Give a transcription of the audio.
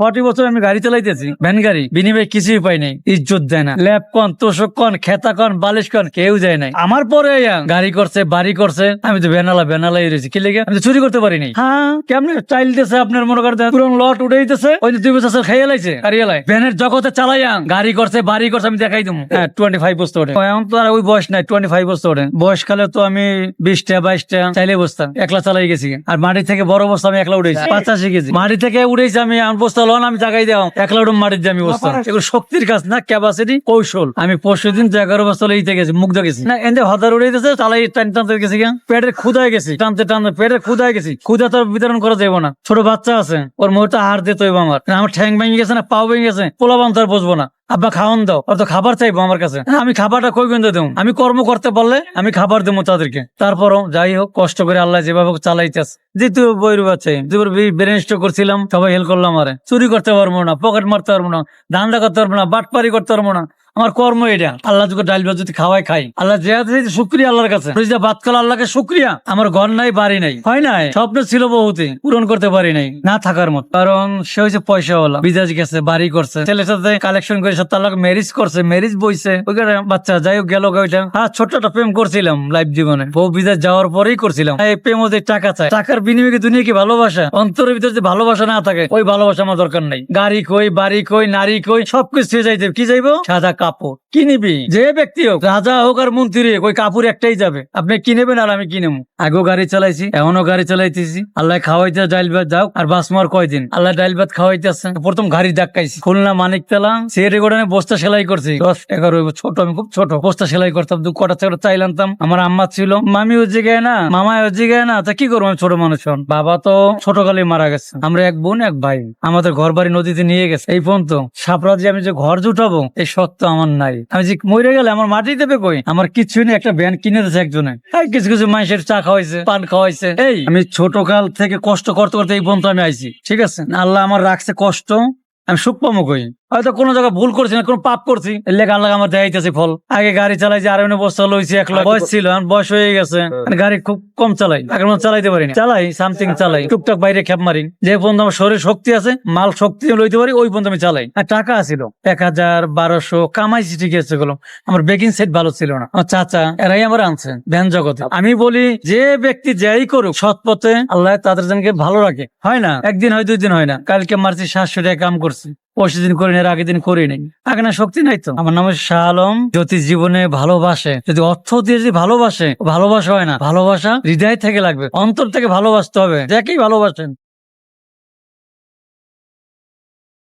Forty বছর আমি গাড়ি চালাইতেছি ভ্যান গাড়ি বিনিময়ে কিছুই পাই নাই ইজ্জত দেয় না। ল্যাব কন তোষক কন খেতা কন বালিশ কন কেউ যায় নাই। আমার পরে গাড়ি করছে বাড়ি করছে আমি তো বেনালা বেনালাই রয়েছি। কি লেগে? আমি তো চুরি করতে পারি নাই হ্যাঁ কেমনে? চাইলতেছে আপনার মনে করেন পুরো লট উঠে দিতেছে ওই দুই বছর খাইয়ে লাইছে গাড়ি এলাই ভ্যানের জগতে চালাইয়া গাড়ি করছে বাড়ি করছে আমি দেখাই দেবো হ্যাঁ টোয়েন্টি ফাইভ বছর ওঠে। এখন তো আর ওই বয়স নাই টোয়েন্টি ফাইভ বছর ওঠে। বয়সকালে তো আমি বিশটা বাইশটা চাইলে বসতাম। একলা চালাই গেছি। আর মাটি থেকে বড় বস্তা আমি একলা উঠেছি পাঁচাশি কেজি। মাটি থেকে উঠেছি আমি আমার বস্তা লন আমি জাগাই দেওয়া। একলা উঠে মাটির দিয়ে আমি বসতাম এগুলো শক্তির কাজ না ক্যাপাসিটি কৌশল। আমি পরশু দিন এগারো বছর লেগে গেছি মুখ গেছি। না এনে হদার গেছে চালাই টান টানতে গেছি। পেটের ক্ষুদায় গেছি টানতে টানতে পেটের ক্ষুদায় গেছি। ক্ষুদা তো বিতরণ করা যাব না। ছোট বাচ্চা আছে ওর মুহূর্তে হার দিতে হইব আমার। আমার ঠ্যাং ভেঙে গেছে না পাও ভেঙে গেছে পোলা বান্ধার বসবো না। আব্বা খাওয়ান দাও। ওর তো খাবার চাইব আমার কাছে। হ্যাঁ, আমি খাবারটা কই গন্ধে দেবো? আমি কর্ম করতে পারলে আমি খাবার দেবো তাদেরকে। তারপরও যাই হোক কষ্ট করে আল্লাহ যেভাবে চালাইতেছ। যে তুই বইর বাচ্চাই করছিলাম সবাই হেল্প করলাম আরে চুরি করতে পারব না পকেট মারতে পারব না ধান্দা করতে পারব না বাটপারি করতে পারব না। আমার কর্ম এটা। আল্লাহ তোকে ডাল ভাত যদি খাওয়াই খাই। আল্লাহ যে শুক্রিয়া আল্লাহর কাছে। যে ভাত আল্লাহকে শুক্রিয়া। আমার ঘর নাই, বাড়ি নাই। হয় নাই? স্বপ্ন ছিল বহুতে, পূরণ করতে পারি নাই। না থাকার মত। কারণ সে হচ্ছে পয়সা ওলা বিদেশ গেছে, বাড়ি করছে। ছেলের সাথে কালেকশন করে সাথে আল্লাহ ম্যারেজ করছে ম্যারেজ বইছে। ওইখানে বাচ্চা, যাই হোক গেল ওইটা। হ্যাঁ ছোট্ট একটা প্রেম করছিলাম লাইফ জীবনে। বউ বিদেশ যাওয়ার পরেই করছিলাম। এই প্রেম ওদের টাকা চায়। টাকার বিনিময়ে দুনিয়া কি ভালোবাসা? অন্তরের ভিতরে যে ভালোবাসা না থাকে, ওই ভালোবাসা আমার দরকার নাই। গাড়ি কই, বাড়ি কই, নারী কই, সবকিছু যাইতে কি যাইবো? সাদা কাপড় কি নিবি? যে ব্যক্তি হোক, রাজা হোক আর মন্ত্রী হোক, ওই কাপড় একটাই যাবে। আপনি কি নেবেন আর আমি কি নেব? আগেও গাড়ি চালাইছি এখনও গাড়ি চালাইতেছি। আল্লাহ খাওয়াইতে ডাইল ভাত যাও। আর বাস মার কয়দিন? আল্লাহ ডাইল ভাত খাওয়াইতেছে। প্রথম গাড়ি ডাক্কাইছি খুলনা মানিক তেলা সিয়ারি গোডানে বস্তা সেলাই করছি। দশ, এগারো ছোট, আমি খুব ছোট। বস্তা সেলাই করতাম, দু কটা চাকটা আনতাম। আমার আম্মা ছিল, মামি ও জিগায় না, মামা ও জিগায় না, তা কি করব আমি ছোট মানুষ হন। বাবা তো ছোটকালে মারা গেছে। আমরা এক বোন, এক ভাই। আমাদের ঘর বাড়ি নদীতে নিয়ে গেছে। এই পর্যন্ত সাপরা যে আমি যে ঘর জুটাবো, এই সত্য আমার নাই। আমি যে মরে গেলে আমার মাটি দেবে কই? আমার কিছু নেই, একটা ভ্যান কিনে দিয়েছে একজনে। কিছু কিছু মানুষের চা খাওয়াইছে, পান খাওয়াইছে। এই, আমি ছোট কাল থেকে কষ্ট করতে করতে এই পর্যন্ত আমি আইছি, ঠিক আছে? আল্লাহ আমার রাখছে কষ্ট, আমি সুখ পাবো কই? হয়তো কোনো জায়গায় ভুল করছি না কোনো পাপ করছি। লেখা লেগে আল্লাহ আমার দেখাইতেছে ফল। আগে গাড়ি চালাইছি আর বস্তা লইছি এক লাখ বয়স ছিল এখন বয়স হয়ে গেছে। মানে গাড়ি খুব কম চালাই। মতো চালাইতে পারি না। চালাই সামথিং চালাই। টুকটাক বাইরে খেপ মারি। যে পর্যন্ত আমার শরীরে শক্তি আছে মাল শক্তি লইতে পারি ওই পর্যন্ত আমি চালাই। আর টাকা আছিল। এক হাজার বারোশো কামাইছি ঠিক আছে গুলো। আমার বেকিং সেট ভালো ছিল না। আমার চাচা এরাই আমার আনছে ধ্যান জগতে। আমি বলি যে ব্যক্তি যাই করুক সৎ পথে আল্লাহ তাদের জনকে ভালো রাখে। হয় না? একদিন হয় দুই দিন হয় না। কালকে মারছি সাতশো টাকা কাম করছি। পরশু দিন করে এর আগের দিন করি নেই। না শক্তি নাই তো। আমার নাম শাহ আলম। যদি জীবনে ভালোবাসে, যদি অর্থ দিয়ে যদি ভালোবাসে, ভালোবাসা হয় না, ভালোবাসা হৃদয় থেকে লাগবে, অন্তর থেকে ভালোবাসতে হবে। যাকেই ভালোবাসেন।